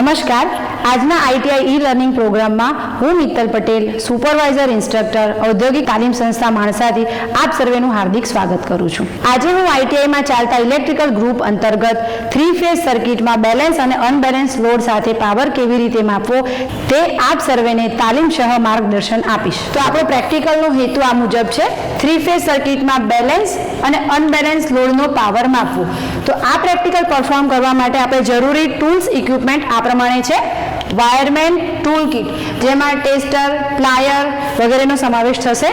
Namaskar. આજના ITI e learning પ્રોગ્રામમાં હું મિત્તલ પટેલ, સુપરવાઇઝર, ઇન્સ્ટ્રક્ટર, ઔદ્યોગિક તાલીમ સંસ્થા માણસાથી આપ સર્વેનું હાર્દિક સ્વાગત કરું છું. આજે હું આઈટીઆઈમાં ચાલતા ઇલેક્ટ્રિકલ ગ્રુપ અંતર્ગત થ્રી ફેઝ સર્કિટમાં બેલેન્સ અને અનબેલેન્સ લોડ સાથે પાવર કેવી રીતે માપવો તે આપ સર્વેને તાલીમ સહ માર્ગદર્શન આપીશ. તો આપણો પ્રેક્ટિકલનો હેતુ આ મુજબ છે. થ્રી ફેઝ સર્કિટમાં બેલેન્સ અને અનબેલેન્સ લોડનો પાવર માપવો. તો આ પ્રેક્ટિકલ પરફોર્મ કરવા માટે આપણે જરૂરી ટૂલ્સ, ઇક્વિપમેન્ટ આ પ્રમાણે છે. વાયરમેન ટૂલ કિટ જેમાં ટેસ્ટર, પ્લાયર વગેરેનો સમાવેશ થશે.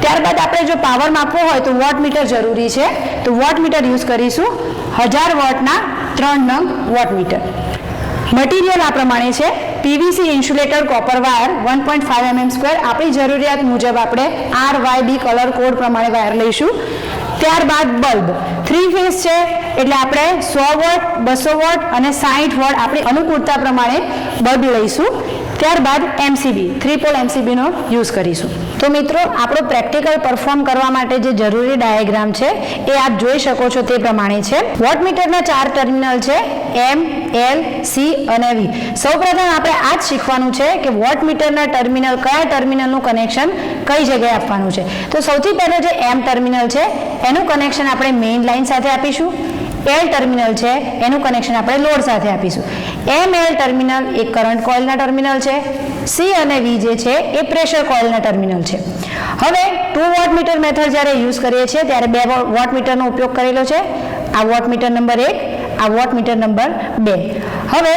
ત્યારબાદ આપણે જો પાવર માપવો હોય તો વોટ મીટર જરૂરી છે. તો વોટ મીટર યુઝ કરીશું. હજાર વોટના ત્રણ નંગ વોટ મીટર. મટીરિયલ આ પ્રમાણે છે. PVC insulator copper wire one point five MM square. આપણી જરૂરિયાત મુજબ આપણે R Y B colour code પ્રમાણે વાયર લઈશું. ત્યારબાદ બલ્બ. થ્રી ફેઝ છે એટલે આપણે સો વોટ, બસો વોટ અને સાહીઠ વોટ આપણી અનુકૂળતા પ્રમાણે બલ્બ લઈશું. ત્યારબાદ એમસીબી થ્રી પોલ એમસીબીનો યુઝ કરીશું. તો મિત્રો, આપણો પ્રેક્ટિકલ પરફોર્મ કરવા માટે જે જરૂરી ડાયાગ્રામ છે, એ આપ જોઈ શકો છો તે પ્રમાણે છે. વોટમીટરના ચાર ટર્મિનલ છે, એમ, એલ, સી અને વી. સૌપ્રથમ આપણે આ જ શીખવાનું છે કે વોટમીટરના ટર્મિનલ કયા ટર્મિનલનું કનેક્શન કઈ જગ્યાએ આપવાનું છે. તો સૌથી પહેલો જે એમ ટર્મિનલ છે, એનું કનેક્શન આપણે મેઇન લાઇન સાથે આપીશું. એલ ટર્મિનલ છે, એનું કનેક્શન આપણે લોડ સાથે આપીશું. એમ એલ ટર્મિનલ એ કરંટ કોઇલના ટર્મિનલ છે સી અને વી જે છે, એ પ્રેશર કોઇલના ટર્મિનલ છે. હવે ટુ વોટ મીટર મેથડ જ્યારે યુઝ કરીએ છીએ, ત્યારે બે વોટ મીટરનો ઉપયોગ કરેલો છે. આ વોટ મીટર નંબર એક, આ વોટ મીટર નંબર બે. હવે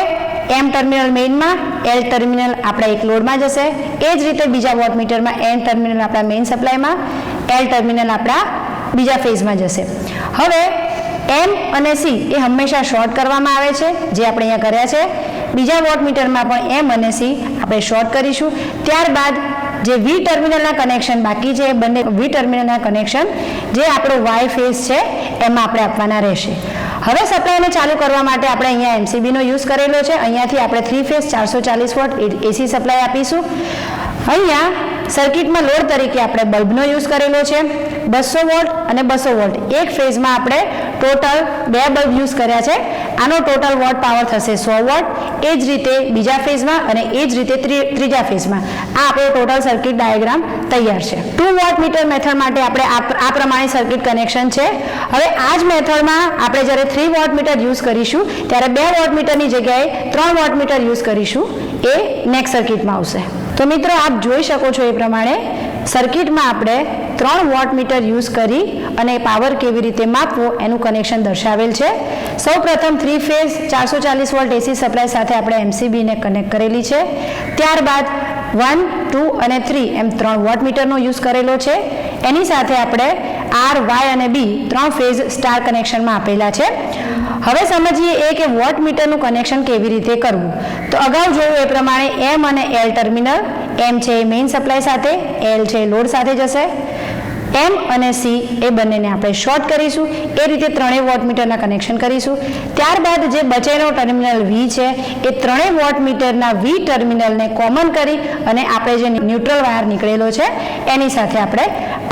એમ ટર્મિનલ મેઇનમાં એલ ટર્મિનલ આપણા એક લોડમાં જશે. એ જ રીતે બીજા વોટ મીટરમાં એન ટર્મિનલ આપણા મેઇન સપ્લાયમાં એલ ટર્મિનલ આપણા બીજા ફેઝમાં જશે. હવે એમ અને સી એ હંમેશા શોર્ટ કરવામાં આવે છે, જે આપણે અહીંયા કર્યા છે. બીજા વોટ મીટરમાં પણ એમ અને સી આપણે શોર્ટ કરીશું. ત્યારબાદ જે વી ટર્મિનલના કનેક્શન બાકી છે, એ બંને વી ટર્મિનલના કનેક્શન જે આપણો વાય ફેઝ છે, એમાં આપણે આપવાના રહેશે. હવે સપ્લાયને ચાલુ કરવા માટે આપણે અહીંયા એમસીબીનો યુઝ કરેલો છે. અહીંયાથી આપણે થ્રી ફેઝ ચારસો ચાલીસ વોટ એસી સપ્લાય આપીશું. અહીંયા સર્કિટમાં લોડ તરીકે આપણે બલ્બનો યુઝ કરેલો છે. બસો વોલ્ટ અને બસો વોલ્ટ એક ફેઝમાં આપણે ટોટલ બે બલ્બ યુઝ કર્યા છે. આનો ટોટલ વોટ પાવર થશે સો વોટ એ જ રીતે બીજા ફેઝમાં અને એ જ રીતે ત્રી- ત્રીજા ફેઝમાં આ આપણો ટોટલ સર્કિટ ડાયાગ્રામ તૈયાર છે. ટુ વોટ મીટર મેથડ માટે આપણે આ પ્રમાણે સર્કિટ કનેક્શન છે. હવે આ જ મેથડમાં આપણે જ્યારે થ્રી વોટ મીટર યુઝ કરીશું, ત્યારે બે વોટ મીટરની જગ્યાએ ત્રણ વોટ મીટર યુઝ કરીશું, એ નેક્સ્ટ સર્કિટમાં આવશે. તો મિત્રો, આપ જોઈ શકો છો એ પ્રમાણે સર્કિટમાં આપણે ત્રણ વોટ મીટર યુઝ કરી અને પાવર કેવી રીતે માપવો એનું કનેક્શન દર્શાવેલ છે. સૌ પ્રથમ થ્રી ફેઝ ચારસો ચાલીસ વોલ્ટ એસી સપ્લાય સાથે આપણે એમસીબીને કનેક્ટ કરેલી છે. ત્યારબાદ વન, ટુ અને થ્રી એમ ત્રણ વોટ મીટરનો યુઝ કરેલો છે. એની સાથે આપણે આર, વાય અને બી ત્રણ ફેઝ સ્ટાર કનેક્શનમાં આપેલા છે. હવે સમજીએ એ કે વોટ મીટરનું કનેક્શન કેવી રીતે કરવું. તો અગાઉ જોયું એ પ્રમાણે એમ અને એલ ટર્મિનલ, એમ છે એ મેઇન સપ્લાય સાથે, એલ છે લોડ સાથે જશે. એમ અને સી એ બંનેને આપણે શોર્ટ કરીશું. એ રીતે ત્રણેય વોટમીટરના કનેક્શન કરીશું. ત્યારબાદ જે બચેલો ટર્મિનલ વી છે, એ ત્રણેય વોટ મીટરના વી ટર્મિનલને કોમન કરી અને આપણે જે ન્યુટ્રલ વાયર નીકળેલો છે, એની સાથે આપણે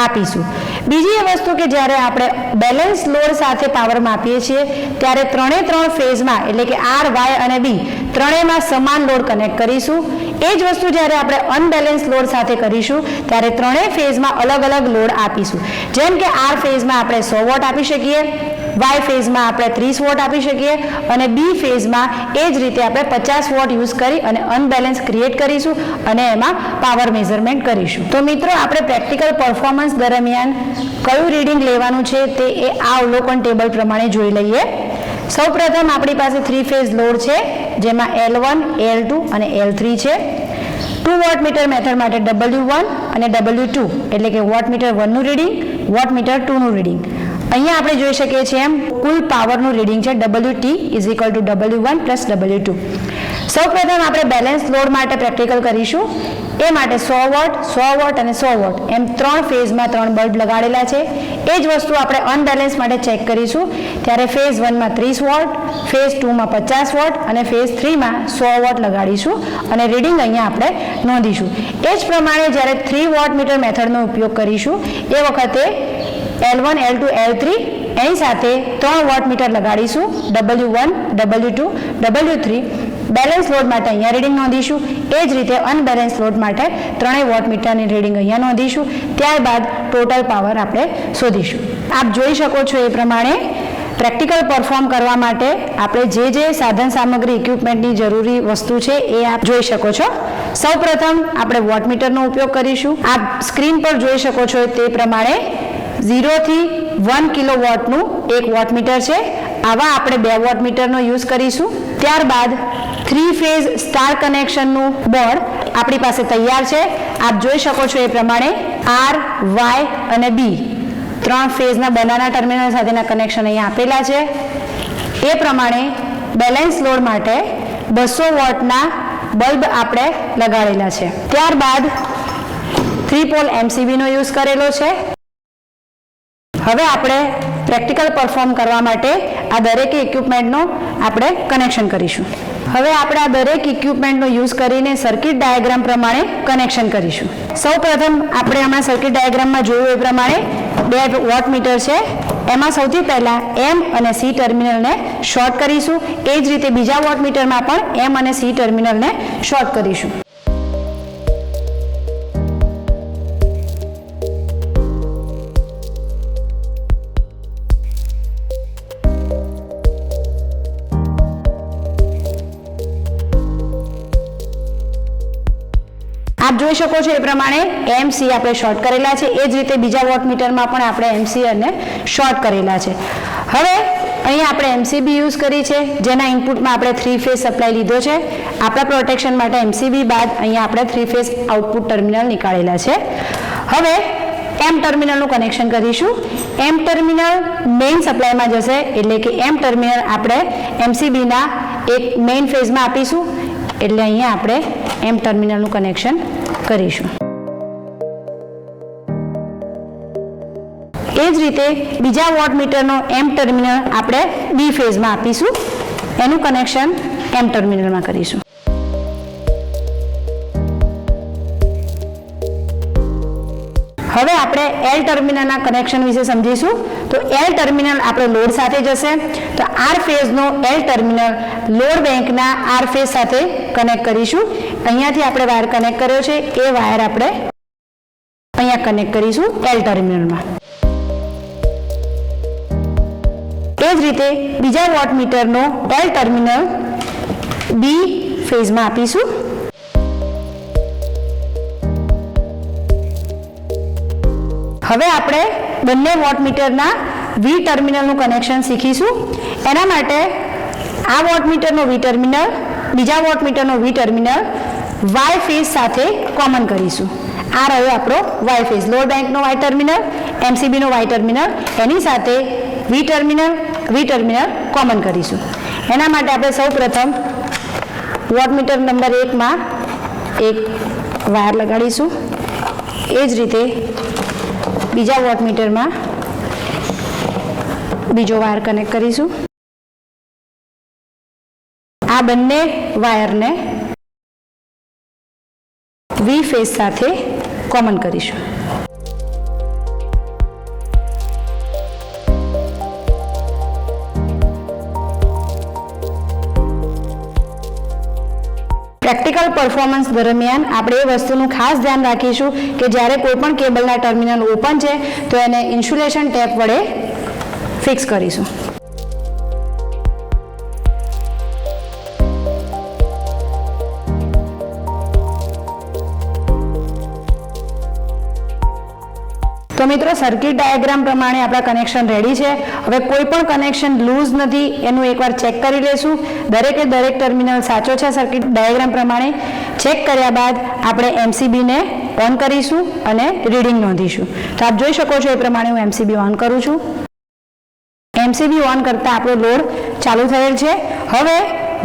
આપીશું. બીજી એ વસ્તુ કે જ્યારે આપણે બેલેન્સ લોડ સાથે પાવર માપીએ છીએ, ત્યારે ત્રણે ત્રણ ફેઝમાં એટલે કે આર વાય અને બી ત્રણેયમાં સમાન લોડ કનેક્ટ કરીશું. એ જ વસ્તુ જ્યારે આપણે અનબેલેન્સ લોડ સાથે કરીશું, ત્યારે ત્રણેય ફેઝમાં અલગ અલગ લોડ આપીશું. જેમ કે આર ફેઝમાં આપણે સો વોટ આપી શકીએ વાય ફેઝમાં આપણે ત્રીસ વોટ આપી શકીએ અને બી ફેઝમાં એ જ રીતે આપણે પચાસ વોટ યુઝ કરી અને અનબેલેન્સ ક્રિએટ કરીશું અને એમાં પાવર મેઝરમેન્ટ કરીશું. તો મિત્રો, આપણે પ્રેક્ટિકલ પરફોર્મન્સ દરમિયાન કયું રીડિંગ લેવાનું છે તે એ આ અવલોકન ટેબલ પ્રમાણે જોઈ લઈએ. સૌપ્રથમ આપણી પાસે થ્રી ફેઝ લોડ છે, જેમાં એલ વન એલ ટુ અને એલ થ્રી છે. ટુ વોટ મીટર મેથડ માટે ડબલ્યુ વન અને ડબલ્યુ ટુ એટલે કે વોટ મીટર વનનું રીડિંગ વોટ મીટર ટુનું રીડિંગ અહીંયા આપણે જોઈ શકીએ છીએ એમ, કુલ પાવરનું રીડિંગ છે W T is equal to W one plus W two સૌપ્રથમ આપણે બેલેન્સ લોડ માટે પ્રેક્ટિકલ કરીશું. એ માટે સો વોટ સો વોટ અને સો વોટ. એમ ત્રણ ફેઝમાં ત્રણ બલ્બ લગાડેલા છે. એ જ વસ્તુ આપણે અનબેલેન્સ માટે ચેક કરીશું. ત્યારે ફેઝ વનમાં ત્રીસ વોટ ફેઝ ટુમાં પચાસ વોટ અને ફેઝ થ્રીમાં સો વોટ લગાડીશું અને રીડિંગ અહીંયા આપણે નોંધીશું. એ જ પ્રમાણે જ્યારે થ્રી વોટ મીટર મેથડનો ઉપયોગ કરીશું, એ વખતે L one L two L three એની સાથે ત્રણ watt meter લગાડીશું. W one W two W three balance load માટે અહીંયા રીડિંગ નોંધીશું. એ જ રીતે અનબેલેન્સ લોડ માટે ત્રણેય વોટમીટરની રીડિંગ અહીંયા નોંધીશું. ત્યારબાદ ટોટલ પાવર આપણે શોધીશું. આપ જોઈ શકો છો એ પ્રમાણે પ્રેક્ટિકલ પરફોર્મ કરવા માટે આપણે જે જે સાધન સામગ્રી ઇક્વિપમેન્ટની જરૂરી વસ્તુ છે એ આપ જોઈ શકો છો. સૌપ્રથમ આપણે વોટમીટરનો ઉપયોગ કરીશું. આપ સ્ક્રીન પર જોઈ શકો છો તે પ્રમાણે ઝીરોથી વન કિલો વોટનું એક વોટમીટર છે. આવા આપણે બે વોટમીટરનો યુઝ કરીશું. ત્યારબાદ થ્રી ફેઝ સ્ટાર કનેક્શનનું બોર્ડ આપણી પાસે તૈયાર છે. આપ જોઈ શકો છો એ પ્રમાણે આર વાય અને બી ત્રણ ફેઝના બનાના ટર્મિનલ સાથેના કનેક્શન અહીંયા આપેલા છે. એ પ્રમાણે બેલેન્સ લોડ માટે બસો વોટના બલ્બ આપણે લગાડેલા છે. ત્યારબાદ થ્રી પોલ એમસીબીનો યુઝ કરેલો છે. હવે આપણે પ્રેક્ટિકલ પરફોર્મ કરવા માટે આ દરેક ઇક્વિપમેન્ટનું આપણે કનેક્શન કરીશું. હવે આપણે આ દરેક ઇક્વિપમેન્ટનો યુઝ કરીને સર્કિટ ડાયાગ્રામ પ્રમાણે કનેક્શન કરીશું. સૌપ્રથમ આપણે હમણાં સર્કિટ ડાયાગ્રામમાં જોયું એ પ્રમાણે બે વોટમીટર છે. એમાં સૌથી પહેલાં એમ અને સી ટર્મિનલને શોર્ટ કરીશું. એ જ રીતે બીજા વોટમીટરમાં પણ એમ અને સી ટર્મિનલને શોર્ટ કરીશું. આપ જોઈ શકો છો એ પ્રમાણે એમસી આપણે શોર્ટ કરેલા છે. એ જ રીતે બીજા વોટમીટરમાં પણ આપણે એમસી અને શોર્ટ કરેલા છે. હવે અહીંયા આપણે એમસીબી યુઝ કરી છે. જેના ઇનપુટમાં આપણે થ્રી ફેઝ સપ્લાય લીધો છે. આપણા પ્રોટેક્શન માટે એમસીબી બાદ અહીંયા આપણે થ્રી ફેઝ આઉટપુટ ટર્મિનલ નીકાળેલા છે. હવે એમ ટર્મિનલનું કનેક્શન કરીશું. એમ ટર્મિનલ મેઇન સપ્લાયમાં જશે એટલે કે એમ ટર્મિનલ આપણે એમસીબીના એક મેઇન ફેઝમાં આપીશું. એટલે અહીંયા આપણે એમ ટર્મિનલનું કનેક્શન કરીશું. એ જ રીતે બીજા વોટમીટરનો એમ ટર્મિનલ આપણે બી ફેઝમાં આપીશું. એનું કનેક્શન એમ ટર્મિનલમાં કરીશું. હવે આપણે એલ ટર્મિનલના કનેક્શન વિશે સમજીશું. તો એલ ટર્મિનલ આપણે લોડ સાથે જશે. તો આર ફેઝનો એલ ટર્મિનલ લોડ બેંકના આર ફેઝ સાથે કનેક્ટ કરીશું. અહીંયાથી આપણે વાયર કનેક્ટ કર્યો છે. એ વાયર આપણે અહીંયા કનેક્ટ કરીશું એલ ટર્મિનલમાં એ જ રીતે બીજા વોટમીટરનો એલ ટર્મિનલ બી ફેઝમાં આપીશું. હવે આપણે બંને વોટમીટરના વી ટર્મિનલનું કનેક્શન શીખીશું. એના માટે આ વોટમીટરનો વી ટર્મિનલ, બીજા વોટમીટરનો વી ટર્મિનલ વાય ફેઝ સાથે કોમન કરીશું. આ રહ્યો આપણો વાય ફેઝ લોડ બેંકનો વાય ટર્મિનલ એમસીબીનો વાય ટર્મિનલ, એની સાથે V terminal V terminal common કરીશું. એના માટે આપણે સૌ પ્રથમ વોટમીટર નંબર એકમાં એક વાયર લગાડીશું. એ જ રીતે બીજા વોટમીટરમાં બીજો વાયર કનેક્ટ કરીશું. આ બંને વાયરને વી ફેસ સાથે કોમન કરીશું. પ્રેક્ટિકલ પરફોર્મન્સ દરમિયાન આપણે એ વસ્તુનું ખાસ ધ્યાન રાખીશું કે જ્યારે કોઈ પણ કેબલના ટર્મિનલ ઓપન છે, તો એને ઇન્સ્યુલેશન ટેપ વડે ફિક્સ કરીશું. મિત્રો સર્કિટ ડાયાગ્રામ પ્રમાણે આપણા કનેક્શન રેડી છે. હવે કોઈ પણ કનેક્શન લૂઝ નથી, એનું એકવાર ચેક કરી લેશું. દરેકે દરેક ટર્મિનલ સાચો છે સર્કિટ ડાયાગ્રામ પ્રમાણે. ચેક કર્યા બાદ આપણે એમસીબીને ઓન કરીશું અને રીડિંગ નોંધીશું. તો આપ જોઈ શકો છો એ પ્રમાણે હું એમસીબી ઓન કરું છું. એમસીબી ઓન કરતાં આપણો લોડ ચાલુ થયેલ છે. હવે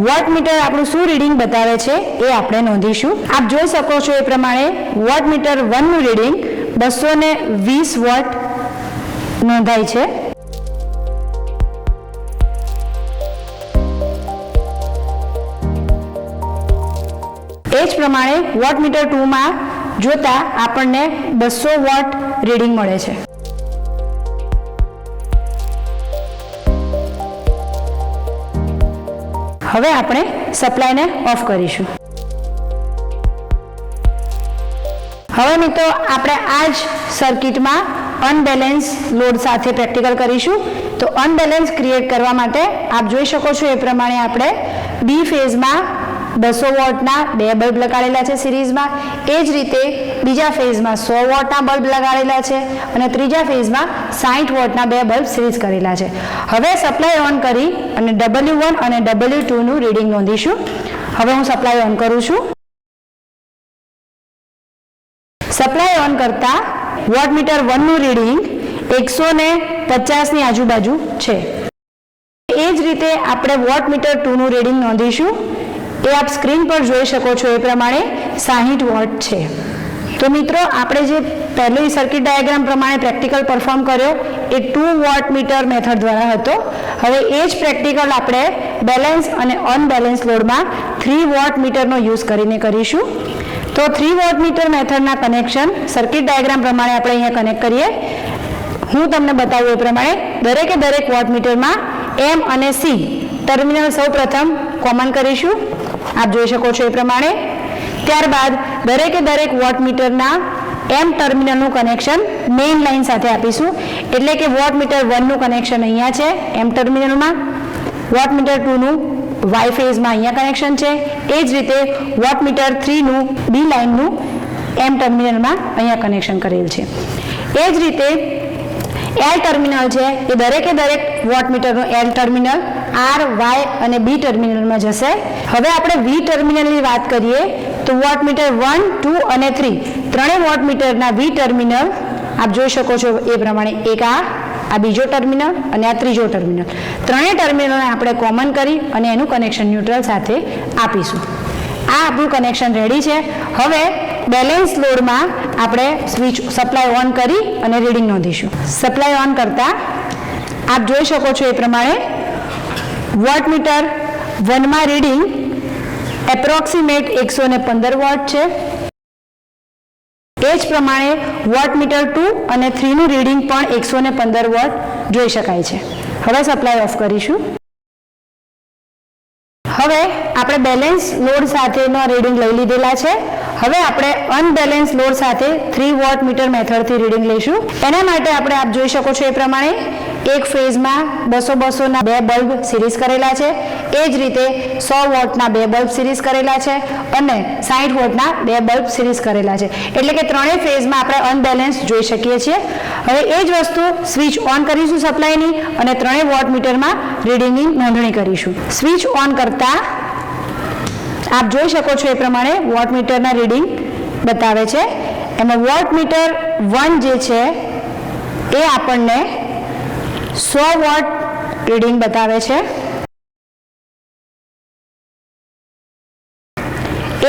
વોટમીટર આપણું શું રીડિંગ બતાવે છે એ આપણે નોંધીશું. આપ જોઈ શકો છો એ પ્રમાણે વોટમીટર વનનું રીડિંગ બસો ને વીસ વોટ નોંધાય છે. એ જ પ્રમાણે વોટમીટર ટુમાં જોતા આપણને બસો વોટ રીડિંગ મળે છે. હવે આપણે સપ્લાયને ઓફ કરીશું. હવે મિત્રો, આપણે આ જ સર્કિટમાં અનબેલેન્સ લોડ સાથે પ્રેક્ટિકલ કરીશું. તો અનબેલેન્સ ક્રિએટ કરવા માટે આપ જોઈ શકો છો એ પ્રમાણે આપણે બી ફેઝમાં બસો વોટના બે બલ્બ લગાડેલા છે સિરીઝમાં. એ જ રીતે બીજા ફેઝમાં સો વોટના બલ્બ લગાડેલા છે અને ત્રીજા ફેઝમાં સાઠ વોટના બે બલ્બ સિરીઝ કરેલા છે. હવે સપ્લાય ઓન કરી અને ડબલ્યુ વન અને ડબલ્યુ ટુનું રીડિંગ નોંધીશું. હવે હું સપ્લાય ઓન કરું છું. સપ્લાય ઓન કરતા વોટમીટર વનનું રીડિંગ એકસો ને પચાસની આજુબાજુ છે. એ જ રીતે આપણે વોટમીટર ટુનું રીડિંગ નોંધીશું. એ આપ સ્ક્રીન પર જોઈ શકો છો એ પ્રમાણે સાહીઠ વોટ છે. તો મિત્રો, આપણે જે પહેલી સર્કિટ ડાયાગ્રામ પ્રમાણે પ્રેક્ટિકલ પરફોર્મ કર્યો, એ ટુ વોટ મીટર મેથડ દ્વારા હતો. હવે એ જ પ્રેક્ટિકલ આપણે બેલેન્સ અને અનબેલેન્સ લોડમાં થ્રી વોટ મીટરનો યુઝ કરીને કરીશું. તો થ્રી વોટ મીટર મેથડના કનેક્શન સર્કિટ ડાયાગ્રામ પ્રમાણે આપણે અહીંયા કનેક્ટ કરીએ. હું તમને બતાવું એ પ્રમાણે દરેકે દરેક વોટ મીટરમાં એમ અને સી ટર્મિનલ સૌ પ્રથમ કોમન કરીશું. આપ જોઈ શકો છો એ પ્રમાણે. ત્યારબાદ દરેકે દરેક વોટ મીટરના એમ ટર્મિનલનું કનેક્શન મેઇન લાઇન સાથે આપીશું. એટલે કે વોટ મીટર વનનું કનેક્શન અહીંયા છે એમ ટર્મિનલમાં વોટ મીટર ટુનું વાય ફેઝમાં અહીંયા કનેક્શન છે. એ જ રીતે વોટ મીટર થ્રીનું બી લાઇનનું એમ ટર્મિનલમાં અહીંયા કનેક્શન કરેલ છે. એ જ રીતે એલ ટર્મિનલ છે, એ દરેકે દરેક વોટમીટરનું એલ ટર્મિનલ આર વાય અને બી ટર્મિનલમાં જશે. હવે આપણે વી ટર્મિનલની વાત કરીએ, તો વોટમીટર વન ટુ અને થ્રી ત્રણેય વોટમીટરના વી ટર્મિનલ આપ જોઈ શકો છો એ પ્રમાણે એક આ આ બીજો ટર્મિનલ અને આ ત્રીજો ટર્મિનલ. ત્રણેય ટર્મિનલને આપણે કોમન કરી અને એનું કનેક્શન ન્યુટ્રલ સાથે આપીશું. આ આપણું કનેક્શન રેડી છે. હવે બેલેન્સ લોડમાં આપણે સ્વિચ સપ્લાય ઓન કરી અને રીડિંગ નોંધીશું. સપ્લાય ઓન કરતા આપ જોઈ શકો છો એ પ્રમાણે વોટમીટર વનમાં રીડિંગ એપ્રોક્સિમેટ એકસો ને પંદર વોટ છે. એ જ પ્રમાણે વોટમીટર ટુ અને થ્રીનું રીડિંગ પણ એકસો ને પંદર વોટ જોઈ શકાય છે. હવે સપ્લાય ઓફ કરીશું. હવે આપણે બેલેન્સ લોડ સાથેનો રીડિંગ લઈ લીધેલા છે. હવે આપણે અનબેલેન્સ લોડ સાથે થ્રી વોટ મીટર મેથડથી રીડિંગ લઈશું. એના માટે આપણે આપ જોઈ શકો છો એ પ્રમાણે એક ફેઝમાં બસો બસોના બે બલ્બ સિરીઝ કરેલા છે. એ જ રીતે સો વોટના બે બલ્બ સિરીઝ કરેલા છે અને સાઠ વોટના બે બલ્બ સિરીઝ કરેલા છે. એટલે કે ત્રણેય ફેઝમાં આપણે અનબેલેન્સ જોઈ શકીએ છીએ. હવે એ જ વસ્તુ સ્વિચ ઓન કરીશું સપ્લાયની અને ત્રણેય વોટ મીટરમાં રીડિંગની નોંધણી કરીશું. સ્વિચ ઓન કરતા આપ જોઈ શકો છો એ પ્રમાણે વોટ મીટરના રીડિંગ બતાવે છે. એમાં વોટ મીટર વન જે છે એ આપણને સો વોટ રીડિંગ બતાવે છે.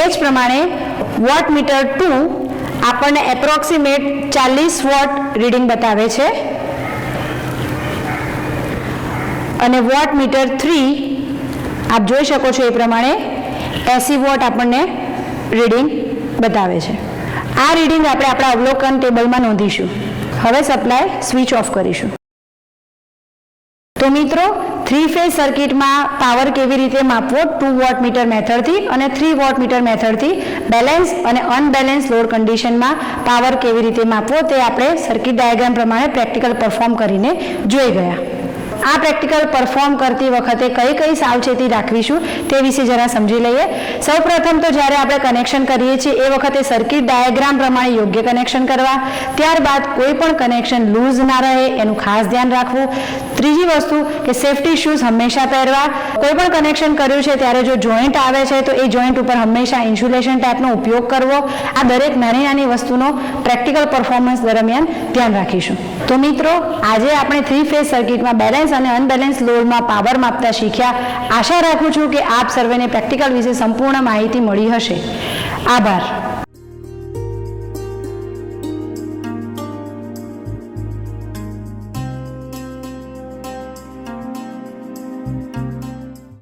એ જ પ્રમાણે વોટ મીટર ટુ આપણને એપ્રોક્સિમેટ ચાલીસ વોટ રીડિંગ બતાવે છે. અને વોટ મીટર થ્રી, આપ જોઈ શકો છો એ પ્રમાણે એસી વોટ આપણને રીડિંગ બતાવે છે. આ રીડિંગ આપણે આપણા અવલોકન ટેબલમાં નોંધીશું. હવે સપ્લાય સ્વિચ ઓફ કરીશું. તો મિત્રો થ્રી ફેઝ સર્કિટમાં પાવર કેવી રીતે માપવો? ટુ વોટ મીટર મેથડથી અને થ્રી વોટ મીટર મેથડથી બેલેન્સ અને અનબેલેન્સ લોડ કન્ડિશનમાં પાવર કેવી રીતે માપવો તે આપણે સર્કિટ ડાયાગ્રામ પ્રમાણે પ્રેક્ટિકલ પરફોર્મ કરીને જોઈ ગયા. આ પ્રેક્ટિકલ પરફોર્મ કરતી વખતે કઈ કઈ સાવચેતી રાખવીશું તે વિશે જરા સમજી લઈએ. સૌપ્રથમ તો જ્યારે આપણે કનેક્શન કરીએ છીએ, એ વખતે સર્કિટ ડાયાગ્રામ પ્રમાણે યોગ્ય કનેક્શન કરવા. ત્યારબાદ કોઈ પણ કનેક્શન લૂઝ ના રહે, એનું ખાસ ધ્યાન રાખવું. ત્રીજી વસ્તુ કે સેફટી શૂઝ હંમેશા પહેરવા. કોઈ પણ કનેક્શન કર્યું છે, ત્યારે જો જોઈન્ટ આવે છે, તો એ જોઈન્ટ ઉપર હંમેશા ઇન્સ્યુલેશન ટાઈપનો ઉપયોગ કરવો. આ દરેક નાની નાની વસ્તુનો પ્રેક્ટિકલ પરફોર્મન્સ દરમિયાન ધ્યાન રાખીશું. તો મિત્રો, આજે આપણે થ્રી ફેઝ સર્કિટમાં અને અનબેલેન્સ લોડમાં પાવર માપતા શીખ્યા. આશા રાખું છું કે આપ સર્વેને પ્રેક્ટિકલ વિશે સંપૂર્ણ માહિતી મળી હશે. આભાર.